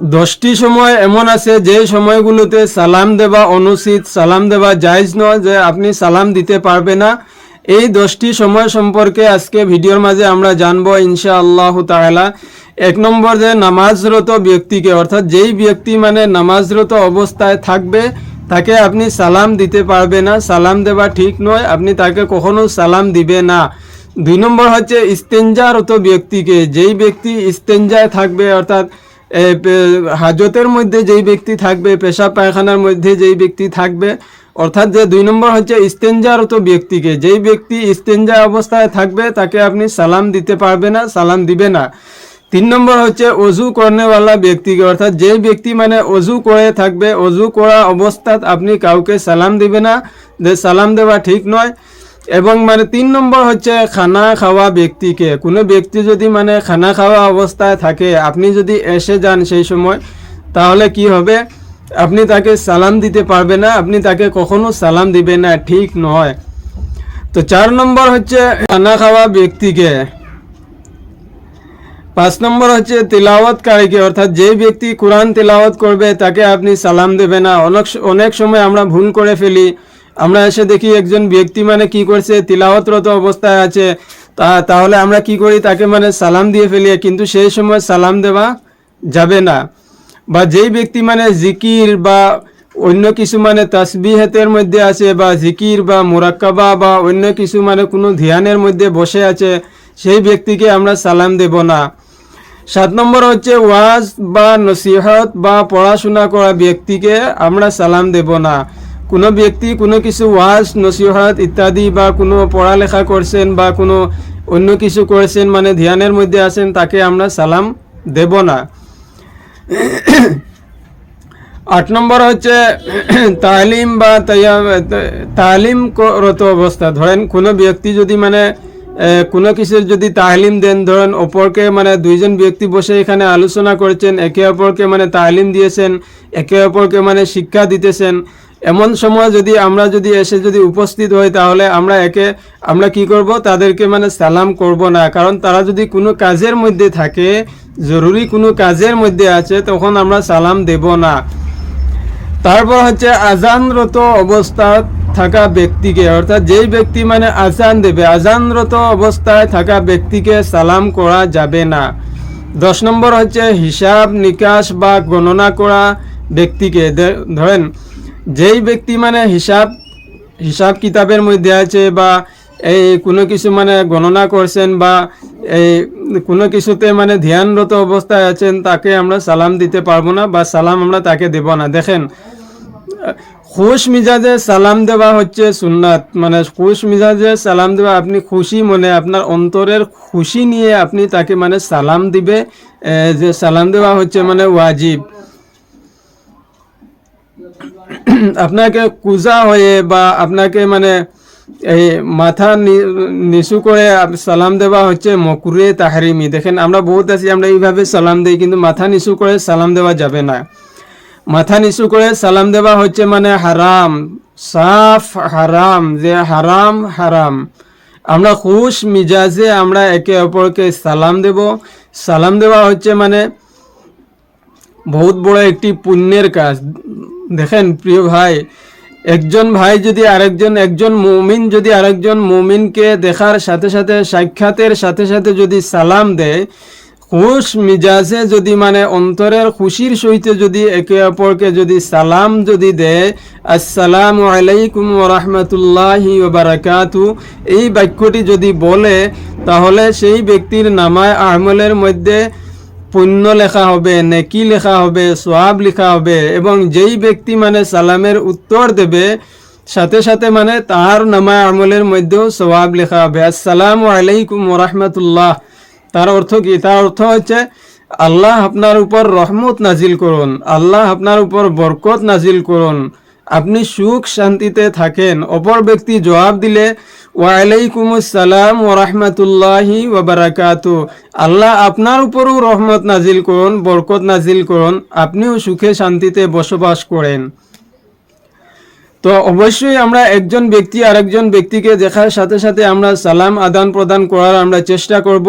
দশটি সময় এমন আছে, যে সময়গুলোতে সালাম দেওয়া অনুচিত, সালাম দেওয়া জায়জ নয়, যে আপনি সালাম দিতে পারবে না। এই দশটি সময় সম্পর্কে আজকে ভিডিওর মাঝে আমরা জানব ইনশা আল্লাহ তাআলা। এক নম্বর, যে নামাজরত ব্যক্তিকে, অর্থাৎ যেই ব্যক্তি মানে নামাজরত অবস্থায় থাকবে, তাকে আপনি সালাম দিতে পারবে না। সালাম দেওয়া ঠিক নয়, আপনি তাকে কখনো সালাম দিবে না। দুই নম্বর হচ্ছে ইস্তেঞ্জারত ব্যক্তিকে, যেই ব্যক্তি ইস্তেঞ্জায় থাকবে, অর্থাৎ হাজতের মধ্যে যেই ব্যক্তি থাকবে, পেশাব পায়খানার মধ্যে যেই ব্যক্তি থাকবে, অর্থাৎ যে দুই নম্বর হচ্ছে ইস্তেঞ্জারত ব্যক্তিকে। যেই ব্যক্তি ইস্তেঞ্জা অবস্থায় থাকবে, তাকে আপনি সালাম দিতে পারবে না, সালাম দিবে না। তিন নম্বর হচ্ছে অজু করেওয়ালা ব্যক্তিকে, অর্থাৎ যে ব্যক্তি মানে অজু করে থাকবে, অজু করা অবস্থাত আপনি কাউকে সালাম দিবে না। যে সালাম দেওয়া ঠিক নয়। এবং মানে তিন নম্বর হচ্ছে খানা খাওয়া ব্যক্তিকে। কোনো ব্যক্তি যদি মানে খানা খাওয়া অবস্থায় থাকে, আপনি যদি এসে যান সেই সময়, তাহলে কি হবে? আপনি তাকে সালাম দিতে পারবে না, আপনি তাকে কখনো সালাম দিবে না, ঠিক নয়। তো চার নম্বর হচ্ছে খানা খাওয়া ব্যক্তিকে। পাঁচ নম্বর হচ্ছে তিলাওয়াতকারীকে, অর্থাৎ যে ব্যক্তি কোরআন তিলাওয়াত করবে, তাকে আপনি সালাম দেবে না। অনেক অনেক সময় আমরা ভুল করে ফেলি। আমরা এসে দেখি একজন ব্যক্তি মানে কি করছে, তিলাওয়াতরত অবস্থায় আছে। তা, তাহলে আমরা কি করি? তাকে মানে সালাম দিয়ে ফেলি, কিন্তু সেই সময় সালাম দেওয়া যাবে না। বা যেই ব্যক্তি মানে জিকির বা অন্য কিছু মানে তাসবিহাতের মধ্যে আছে, বা জিকির বা মুরাক্কাবা বা অন্য কিছু মানে কোনো ধ্যানের মধ্যে বসে আছে, সেই ব্যক্তিকে আমরা সালাম দেব না। সাত নম্বর হচ্ছে ওয়াজ বা নসিহত বা পড়াশোনা করা ব্যক্তিকে আমরা সালাম দেব না। কোনো ব্যক্তি কোনো কিছু ওয়াজ, নসিহত ইত্যাদি বা কোনো পড়ালেখা করছেন বা কোনো অন্য কিছু করেছেন মানে ধ্যানের মধ্যে আছেন, তাকে আমরা সালাম দেব না। আট নম্বর হচ্ছে, তালিম বা তাইয়া- তালিম রত অবস্থা। ধরেন, কোনো ব্যক্তি যদি মানে কোনো কিছুর যদি তালিম দেন, ধরেন, অপরকে মানে দুইজন ব্যক্তি বসে এখানে আলোচনা করেছেন, একে অপরকে মানে তালিম দিয়েছেন, একে অপরকে মানে শিক্ষা দিতেছেন এমন সময় যদি আমরা যদি এসে যদি উপস্থিত হই, তাহলে আমরা একে, আমরা কি করব? তাদেরকে মানে সালাম করব না। কারণ তারা যদি কোনো কাজের মধ্যে থাকে, জরুরি কোনো কাজের মধ্যে আছে, তখন আমরা সালাম দেব না। তারপর হচ্ছে আজানরত অবস্থায় থাকা ব্যক্তিকে, অর্থাৎ যেই ব্যক্তি মানে আজান দেবে, আজানরত অবস্থায় থাকা ব্যক্তিকে সালাম করা যাবে না। দশ নম্বর হচ্ছে হিসাব নিকাশ বা গণনা করা ব্যক্তিকে। ধরেন যেই ব্যক্তি মানে হিসাব হিসাব কিতাবের মধ্যে আছে বা এই কোনো কিছু মানে গণনা করছেন বা এই কোনো কিছুতে মানে ধ্যানরত অবস্থায় আছেন, তাকে আমরা সালাম দিতে পারব না বা সালাম আমরা তাকে দেব না। দেখেন, খুশ মিজাজে সালাম দেওয়া হচ্ছে সুন্নাত। মানে খুশ মিজাজে সালাম দেওয়া, আপনি খুশি মনে আপনার অন্তরের খুশি নিয়ে আপনি তাকে মানে সালাম দিবে যে সালাম দেওয়া হচ্ছে মানে ওয়াজিব। আপনাকে কুজা হয়ে বা আপনাকে মানে এই মাথা নিচু করে সালাম দেওয়া হচ্ছে মকুরে তাহারিমি। দেখেন, আমরা বহুত আছি, আমরা এইভাবে সালাম দিই, কিন্তু মাথা নিচু করে সালাম দেওয়া যাবে না। মাথা নিচু করে সালাম দেওয়া হচ্ছে মানে হারাম, সাফ হারাম, যে হারাম হারাম। আমরা খুশ মিজাজে আমরা একে অপরকে সালাম দেব। সালাম দেওয়া হচ্ছে মানে বহুত বড় একটি পুণ্যের কাজ। দেখেন, প্রিয় ভাই, একজন ভাই যদি আরেকজন, একজন মুমিন যদি আরেকজন মুমিনকে দেখার সাথে সাথে, সাক্ষাতের সাথে সাথে যদি সালাম দেয়, খুশ মিজাজে যদি মানে অন্তরের খুশির সহিত যদি একে অপরকে যদি সালাম যদি দেয়, আসসালামু আলাইকুম রহমতুল্লাহি বারাকাতু, এই বাক্যটি যদি বলে, তাহলে সেই ব্যক্তির নামায় আমলের মধ্যে পুণ্য লেখা হবে, নেকি লেখা হবে, সোয়াব লেখা হবে এবং যেই ব্যক্তি মানে সালামের উত্তর দেবে, সাথে সাথে মানে তার নামায় আমলের মধ্যেও সোয়াব লেখা হবে। আসসালামু আলাইকুম রহমতুল্লাহ তার অর্থ কি? তার অর্থ হচ্ছে আল্লাহ আপনার উপর রহমত নাজিল করুন, আল্লাহ আপনার উপর বরকত নাজিল করুন। আপনি সুখ শান্তিতে থাকেন, অপর ব্যক্তি জবাব দিলে ওয়ালাইকুম আসসালাম ওরহমতুল্লাহি ওবরাকাত আল্লাহ আপনার উপরও রহমত নাজিল করুন, বরকত নাজিল করুন, আপনিও সুখে শান্তিতে বসবাস করেন। তো অবশ্যই আমরা একজন ব্যক্তি আরেকজন ব্যক্তিকে দেখার সাথে সাথে আমরা সালাম আদান প্রদান করার আমরা চেষ্টা করব।